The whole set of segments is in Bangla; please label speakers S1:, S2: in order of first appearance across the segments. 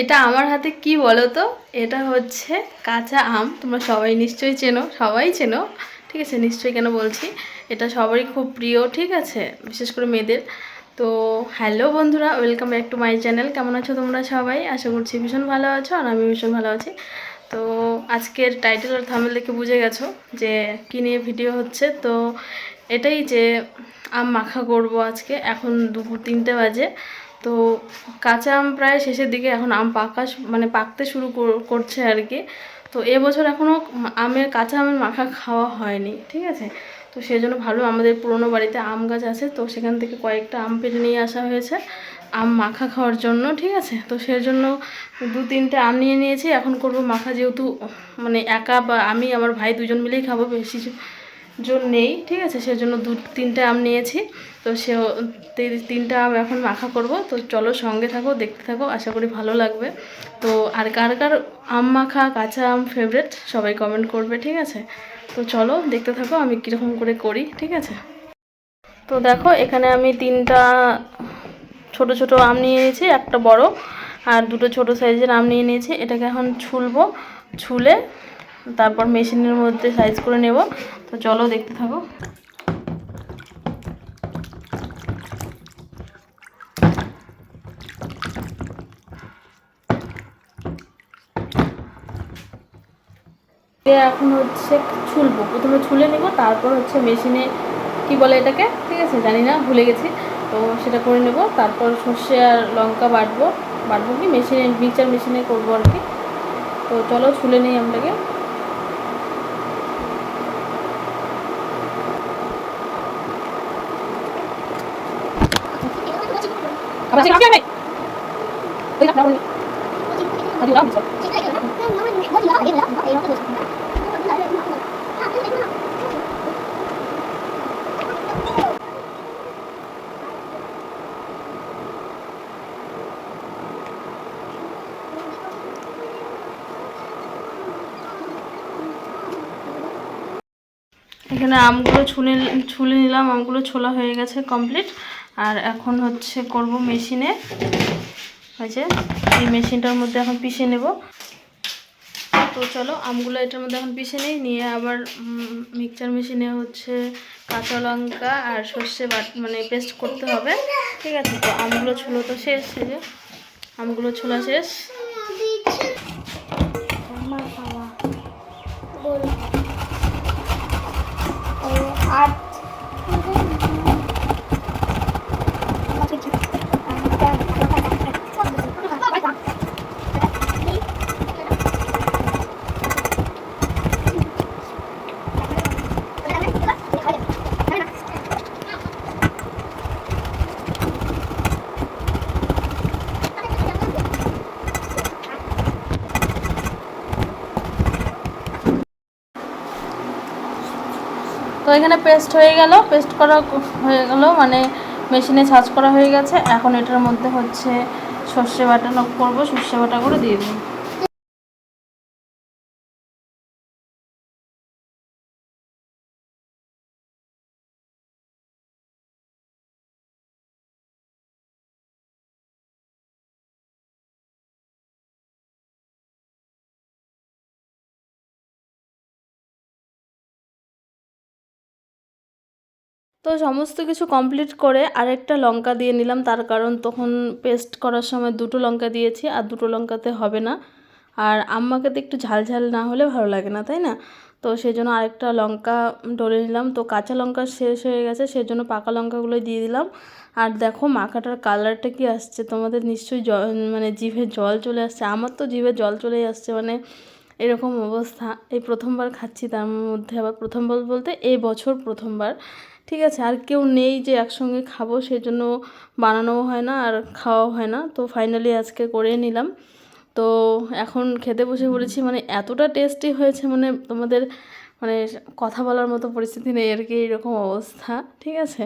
S1: এটা আমার হাতে কি বলো তো এটা হচ্ছে কাঁচা আম। তোমরা সবাই নিশ্চয়ই চেনো, সবাই চেনো। ঠিক আছে, নিশ্চয়ই কেন বলছি? এটা সবারই খুব প্রিয়, ঠিক আছে? বিশেষ করে মেয়েদের। তো হ্যালো বন্ধুরা, welcome back to my channel. কেমন আছো তোমরা সবাই? আশা করছি ভীষণ ভালো আছো আর আমি ভীষণ ভালো আছি। তো আজকের টাইটেল আর থামেল দেখে বুঝে গেছো যে কী নিয়ে ভিডিও হচ্ছে। তো এটাই যে আম মাখা করব আজকে। এখন দুপুর তিনটে বাজে। তো কাঁচা আম প্রায় শেষের দিকে এখন আম পাকা মানে পাকতে শুরু করছে আর কি। তো এবছর এখনও আমের, কাঁচা আমের মাখা খাওয়া হয়নি, ঠিক আছে? তো সেই জন্য ভালো, আমাদের পুরোনো বাড়িতে আম গাছ আছে, তো সেখান থেকে কয়েকটা আম পেড়ে নিয়ে আসা হয়েছে, আম মাখা খাওয়ার জন্য, ঠিক আছে? তো সেই জন্য দু তিনটে আম নিয়ে নিয়েছি, এখন করব মাখা যেহেতু মানে একা বা আমি, আমার ভাই দুজন মিলেই খাব, বেশি জন নেই, ঠিক আছে? সেজন্য দু, তিনটে আম নিয়েছি। তো সে তিনটা আম এখন মাখা করব। তো চলো সঙ্গে থাকো, দেখতে থাকো, আশা করি ভালো লাগবে। তো আর কার কার আম মাখা, কাঁচা আম ফেভারেট সবাই কমেন্ট করবে, ঠিক আছে? তো চলো দেখতে থাকো, আমি কীরকম করে করি, ঠিক আছে? তো দেখো, এখানে আমি তিনটা ছোট ছোট আম নিয়ে নিয়েছি, একটা বড়, আর দুটো ছোট সাইজের আম নিয়ে নিয়েছি। এটাকে এখন ছুলবো, ছুলে তারপর মেশিনের মধ্যে সাইজ করে নেব। তো চলো দেখতে থাকো। এখন হচ্ছে ছুলবো। প্রথমে ছুলে নেব, তারপর হচ্ছে মেশিনে কি বলে এটাকে? ঠিক আছে, জানি না, ভুলে গেছি। তো সেটা করে নেব, তারপর সর্ষে আর লঙ্কা বাটবো। বাটবো কি? মেশিনে, মিক্সচার মেশিনে করব আর কি। তো চলো ছুলে নিই আমটাকে। এখানে আমগুলো ছুলে ছুলে নিলাম। আমগুলো ছোলা হয়ে গেছে কমপ্লিট। আর এখন হচ্ছে করব মেশিনে। হয়েছে এই মেশিনটার মধ্যে এখন পিষে নেব। তো চলো, আমগুলো এটার মধ্যে এখন পিষে নিই। নিয়ে আবার মিক্সচার মেশিনে হচ্ছে কাঁচা লঙ্কা আর সর্ষে বাট মানে পেস্ট করতে হবে। ঠিক আছে? তো আমগুলো ছোলো তো শেষ যে। আমগুলো ছোলা শেষ।
S2: আর
S1: তো এখানে পেস্ট হয়ে গেল পেস্ট করা হয়ে গেল মানে মেশিনে ছাঁচ করা হয়ে গেছে। এখন এটার মধ্যে হচ্ছে সর্ষে বাটানো করব, সর্ষে বাটা করে দিয়ে দেবো। তো সমস্ত কিছু কমপ্লিট করে আরেকটা লঙ্কা দিয়ে নিলাম। তার কারণ তখন পেস্ট করার সময় দুটো লঙ্কা দিয়েছি আর দুটো লঙ্কাতে হবে না। আর আম্মাকে তো একটু ঝাল ঝাল না হলে ভালো লাগে না, তাই না? তো সেই জন্য আরেকটা লঙ্কা ডলে নিলাম। তো কাঁচা লঙ্কা শেষ হয়ে গেছে সেই জন্য পাকা লঙ্কাগুলোই দিয়ে দিলাম। আর দেখো মাখাটার কালারটা কি আসছে? তোমাদের নিশ্চয়ই জল মানে জিভে জল চলে আসছে। আমার তো জিভে জল চলেই আসছে। মানে এরকম অবস্থা। এই প্রথমবার খাচ্ছি, তার মধ্যে আবার প্রথমবার বলতে এই বছর প্রথমবার। ঠিক আছে, আর কেউ নেই যে একসঙ্গে খাব সেই জন্য বানানোও হয় না আর খাওয়াও হয় না। তো ফাইনালি আজকে করে নিলাম। তো এখন খেতে বসে পড়েছি মানে এতটা টেস্টি হয়েছে মানে তোমাদের মানে কথা বলার মতো পরিস্থিতি নেই আর কি, এরকম অবস্থা। ঠিক আছে?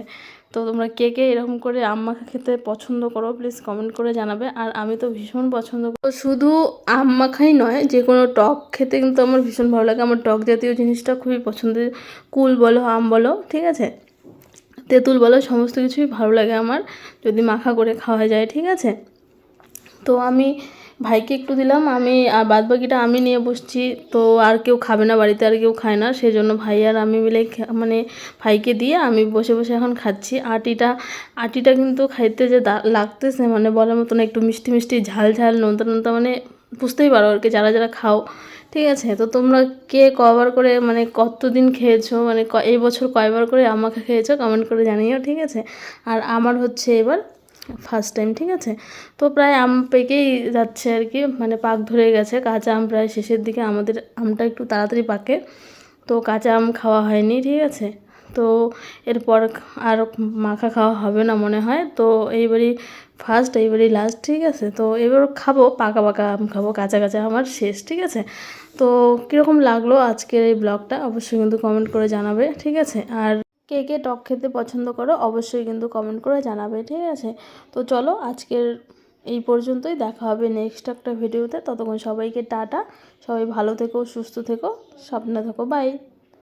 S1: তো তোমরা কে কে এরকম করে আম মাখা খেতে পছন্দ করো প্লিজ কমেন্ট করে জানাবে। আর আমি তো ভীষণ পছন্দ করি। শুধু আম মাখাই নয়, যে কোনো টক খেতে কিন্তু আমার ভীষণ ভালো লাগে। আমার টক জাতীয় জিনিসটা খুবই পছন্দের। কুল বলো, আম বলো, ঠিক আছে? তেঁতুল বলো, সমস্ত কিছুই ভালো লাগে আমার, যদি মাখা করে খাওয়া যায়, ঠিক আছে? তো আমি ভাইকে একটু দিলাম, আমি আর বাদ বাকিটা আমি নিয়ে বসছি, তো আর কেউ খাবে না, বাড়িতে আর কেউ খায় না সেই জন্য ভাই আর আমি মিলে মানে ভাইকে দিয়ে আমি বসে বসে এখন খাচ্ছি। আটিটা আটিটা কিন্তু খাইতে যে লাগতেছে মানে বলার মতো না একটু মিষ্টি মিষ্টি, ঝাল ঝাল, নোনতা নোনতা মানে বুঝতেই পারো আর কি, যারা যারা খাও। ঠিক আছে, তো তোমরা কে কবার করে মানে কতদিন খেয়েছো মানে এই বছর কয়বার করে আমাকে খেয়েছো কমেন্ট করে জানিও, ঠিক আছে? আর আমার হচ্ছে এবার ফার্স্ট টাইম ঠিক আছে? তো প্রায় আম পেকেই যাচ্ছে আর কি মানে পাক ধরে গেছে। কাঁচা আম প্রায় শেষের দিকে আমাদের আমটা একটু তাড়াতাড়ি পাকে। তো কাঁচা আম খাওয়া হয়নি, ঠিক আছে? তো এরপর আর মাখা খাওয়া হবে না মনে হয়। তো এইবারই ফার্স্ট এইবারই লাস্ট ঠিক আছে? তো এবার খাব, পাকা পাকা আম খাব, কাঁচা কাঁচা আমার শেষ, ঠিক আছে? তো কীরকম লাগল আজকের এই ব্লগটা অবশ্যই কিন্তু কমেন্ট করে জানাবে, ঠিক আছে? আর কে কে টক খেতে পছন্দ করো, অবশ্যই কিন্তু কমেন্ট করে জানাবে, ঠিক আছে? তো চলো, আজকের এই পর্যন্তই, দেখা হবে নেক্সট একটা ভিডিওতে ততক্ষণ সবাইকে টাটা, সবাই ভালো থেকো, সুস্থ থেকো স্বপ্ন থেকো বাই